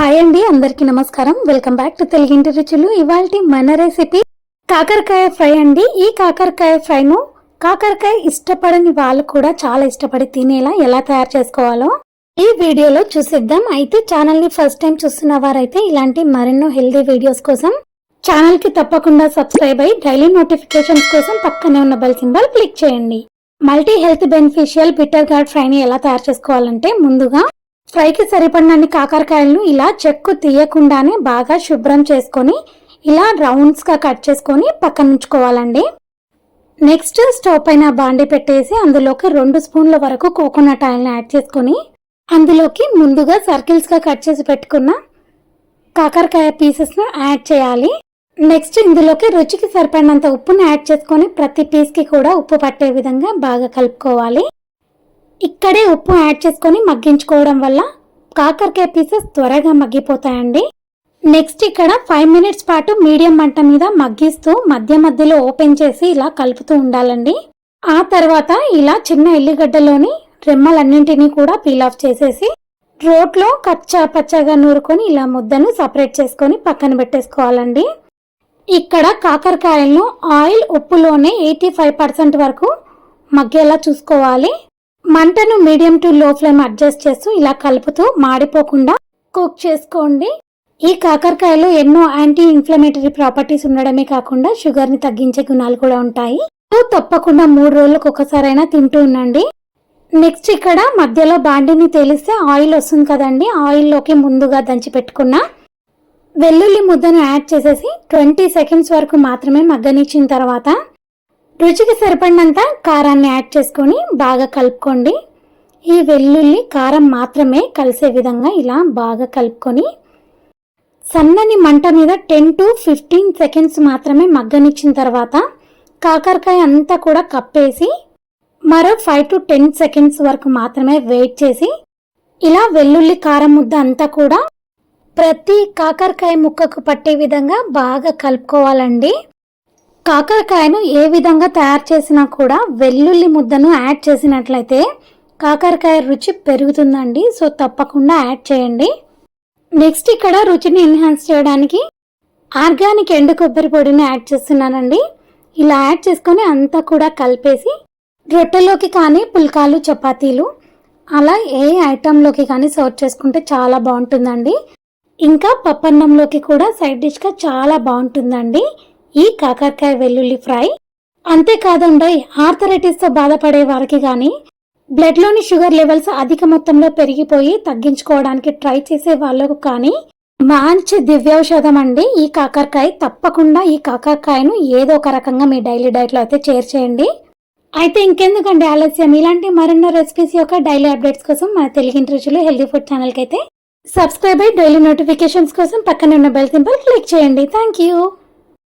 Hi అండి అందరికీ నమస్కారం. వెల్కమ్ బ్యాక్ టు తెలుగింటి రుచులు. ఇవాళ మన రెసిపీ కాకరకాయ ఫ్రై అండి. ఈ కాకరకాయ ఫ్రైను కాకరకాయ ఇష్టపడని వాళ్ళు కూడా చాలా ఇష్టపడి తినేలా ఎలా తయారు చేసుకోవాలో ఈ వీడియోలో చూసిద్దాం. అయితే ఛానల్ని ఫస్ట్ టైం చూస్తున్న వారైతే ఇలాంటి మరెన్నో హెల్దీ వీడియోస్ కోసం ఛానల్కి తప్పకుండా సబ్స్క్రైబ్ అయ్యి డైలీ నోటిఫికేషన్స్ కోసం పక్కనే ఉన్న బెల్ సింబల్ క్లిక్ చేయండి. Multi health beneficial bitter gourd ఫ్రైని ఎలా తయారు చేసుకోవాలంటే ముందుగా ఫ్రైకి సరిపడినన్ని కాకరకాయలను ఇలా చెక్కు తీయకుండానే బాగా శుభ్రం చేసుకొని ఇలా రౌండ్స్గా కట్ చేసుకొని పక్కన ఉంచుకోవాలండి. నెక్స్ట్ స్టవ్ పైన బాండి పెట్టేసి అందులోకి రెండు స్పూన్ల వరకు కోకోనట్ ఆయిల్ని యాడ్ చేసుకొని అందులోకి ముందుగా సర్కిల్స్గా కట్ చేసి పెట్టుకున్న కాకరకాయ పీసెస్ను యాడ్ చేయాలి. నెక్స్ట్ ఇందులోకి రుచికి సరిపడినంత ఉప్పుని యాడ్ చేసుకొని ప్రతి పీస్కి కూడా ఉప్పు పట్టే విధంగా బాగా కలుపుకోవాలి. ఇక్కడే ఉప్పు యాడ్ చేసుకొని మగ్గించుకోవడం వల్ల కాకరకాయ పీసెస్ త్వరగా మగ్గిపోతాయండి. నెక్స్ట్ ఇక్కడ ఫైవ్ మినిట్స్ పాటు మీడియం మంట మీద మగ్గిస్తూ మధ్య మధ్యలో ఓపెన్ చేసి ఇలా కలుపుతూ ఉండాలండి. ఆ తర్వాత ఇలా చిన్న ఎల్లిగడ్డలోని రెమ్మలన్నింటినీ కూడా పీల్ ఆఫ్ చేసేసి రోట్లో కచ్చా పచ్చగా నూరుకొని ఇలా ముద్దను సపరేట్ చేసుకొని పక్కన పెట్టేసుకోవాలండి. ఇక్కడ కాకరకాయలను ఆయిల్ ఉప్పులోనే ఎయిటీ ఫైవ్ పర్సెంట్ వరకు మగ్గేలా చూసుకోవాలి. మంటను medium to low flame adjust చేస్తూ ఇలా కలుపుతూ మాడిపోకుండా కుక్ చేసుకోండి. ఈ కాకరకాయలో ఎన్నో యాంటీ ఇన్ఫ్లమేటరీ ప్రాపర్టీస్ ఉండడమే కాకుండా షుగర్ని తగ్గించే గుణాలు కూడా ఉంటాయి. తప్పకుండా మూడు రోజులకు ఒకసారైనా తింటూ ఉండండి. నెక్స్ట్ ఇక్కడ మధ్యలో బాండిని తేలిస్తే ఆయిల్ వస్తుంది కదండి. ఆయిల్లోకి ముందుగా దంచి పెట్టుకున్న వెల్లుల్లి ముద్దను యాడ్ చేసేసి ట్వంటీ సెకండ్స్ వరకు మాత్రమే మగ్గనిచ్చిన తర్వాత రుచికి సరిపడినంత కారాన్ని యాడ్ చేసుకొని బాగా కలుపుకోండి. ఈ వెల్లుల్లి కారం మాత్రమే కలిసే విధంగా ఇలా బాగా కలుపుకొని సన్నని మంట మీద టెన్ టు ఫిఫ్టీన్ సెకండ్స్ మాత్రమే మగ్గనిచ్చిన తర్వాత కాకరకాయ అంతా కూడా కప్పేసి మరో ఫైవ్ టు టెన్ సెకండ్స్ వరకు మాత్రమే వెయిట్ చేసి ఇలా వెల్లుల్లి కారం ముద్ద అంతా కూడా ప్రతి కాకరకాయ ముక్కకు పట్టే విధంగా బాగా కలుపుకోవాలండి. కాకరకాయను ఏ విధంగా తయారు చేసినా కూడా వెల్లుల్లి ముద్దను యాడ్ చేసినట్లయితే కాకరకాయ రుచి పెరుగుతుందండి. సో తప్పకుండా యాడ్ చేయండి. నెక్స్ట్ ఇక్కడ రుచిని ఎన్హాన్స్ చేయడానికి ఆర్గానిక్ ఎండు కొబ్బరి పొడిని యాడ్ చేస్తున్నానండి. ఇలా యాడ్ చేసుకొని అంతా కూడా కలిపేసి రొట్టెలోకి కానీ పుల్కాలు చపాతీలు అలా ఏ ఐటెంలోకి కానీ సర్వ్ చేసుకుంటే చాలా బాగుంటుందండి. ఇంకా పప్పన్నంలోకి కూడా సైడ్ డిష్గా చాలా బాగుంటుందండి. ఈ కాకరకాయ వెల్లుల్లి ఫ్రై? అంతేకాదండోయ్ ఆర్థరైటిస్తో బాధపడే వారికి కానీ బ్లడ్లోని షుగర్ లెవెల్స్ అధిక మొత్తంలో పెరిగిపోయి తగ్గించుకోవడానికి ట్రై చేసే వాళ్ళకు కానీ మంచి దివ్యౌషధం అండి ఈ కాకరకాయ. తప్పకుండా ఈ కాకరకాయను ఏదో ఒక రకంగా మీ డైలీ డైట్లో అయితే చేర్చేయండి అయితే ఇంకెందుకండి ఆలస్యం? ఇలాంటి మరెన్నో రెసిపీస్ యొక్క డైలీ అప్డేట్స్ కోసం మన తెలుగింటి రుచులు హెల్దీ ఫుడ్ ఛానల్కి అయితే సబ్స్క్రైబ్ అయ్యి డైలీ నోటిఫికేషన్స్ కోసం పక్కన ఉన్న బెల్ సింబల్ క్లిక్ చేయండి. Thank you.